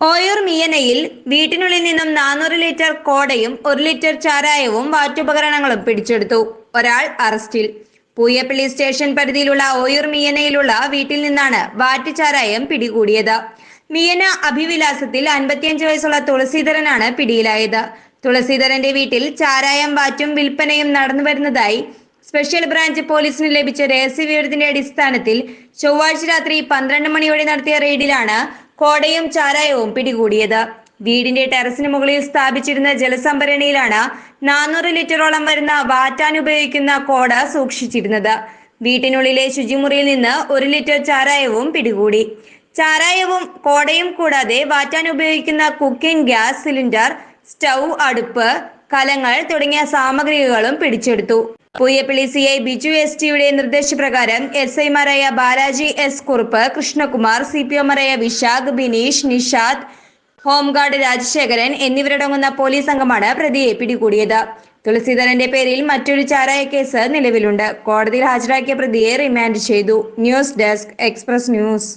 ഓയൂർ മിയനയിൽ വീട്ടിനുള്ളിൽ നിന്നും നാനൂറ് ലിറ്റർ കോടയും ഒരു ലിറ്റർ ചാരായവും വാറ്റുപകരണങ്ങളും പിടിച്ചെടുത്തു. ഒരാൾ അറസ്റ്റിൽ. പൂയപ്പള്ളി സ്റ്റേഷൻ പരിധിയിലുള്ള ഓയൂർ മിയനയിലുള്ള വീട്ടിൽ നിന്നാണ് വാറ്റ് ചാരായം പിടികൂടിയത്. മിയന അഭിവിലാസത്തിൽ അൻപത്തിയഞ്ച് വയസ്സുള്ള തുളസീധരനാണ് പിടിയിലായത്. തുളസീധരന്റെ വീട്ടിൽ ചാരായം വാറ്റും വിൽപ്പനയും നടന്നു വരുന്നതായി സ്പെഷ്യൽ ബ്രാഞ്ച് പോലീസിന് ലഭിച്ച രഹസ്യവിവരത്തിന്റെ അടിസ്ഥാനത്തിൽ ചൊവ്വാഴ്ച രാത്രി പന്ത്രണ്ട് മണിയോടെ നടത്തിയ റെയ്ഡിലാണ് കോടയും ചാരായവും പിടികൂടിയത്. വീടിന്റെ ടെറസിന് മുകളിൽ സ്ഥാപിച്ചിരുന്ന ജലസംഭരണിയിലാണ് നാനൂറ് ലിറ്ററോളം വരുന്ന വാറ്റാൻ ഉപയോഗിക്കുന്ന കോട സൂക്ഷിച്ചിരുന്നത്. വീട്ടിനുള്ളിലെ ശുചിമുറിയിൽ നിന്ന് ഒരു ലിറ്റർ ചാരായവും പിടികൂടി. ചാരായവും കോടയും കൂടാതെ വാറ്റാൻ ഉപയോഗിക്കുന്ന കുക്കിംഗ് ഗ്യാസ് സിലിണ്ടർ സ്റ്റൗ അടുപ്പ് കലങ്ങൾ തുടങ്ങിയ സാമഗ്രികളും പിടിച്ചെടുത്തു. Pooyappally C I Biju S ടിയുടെ നിർദ്ദേശപ്രകാരം എസ് ഐമാരായ Balaji S Kurup Krishnakumar C P ഒമാരായ Vishakh Bineesh Nishad home guard Rajasekharan എന്നിവരടങ്ങുന്ന പോലീസ് സംഘമാണ് പ്രതിയെ പിടികൂടിയത്. തുളസീധരന്റെ പേരിൽ മറ്റൊരു ചാരായ കേസ് നിലവിലുണ്ട്. കോടതിയിൽ ഹാജരാക്കിയ പ്രതിയെ റിമാൻഡ് ചെയ്തു. News desk express news.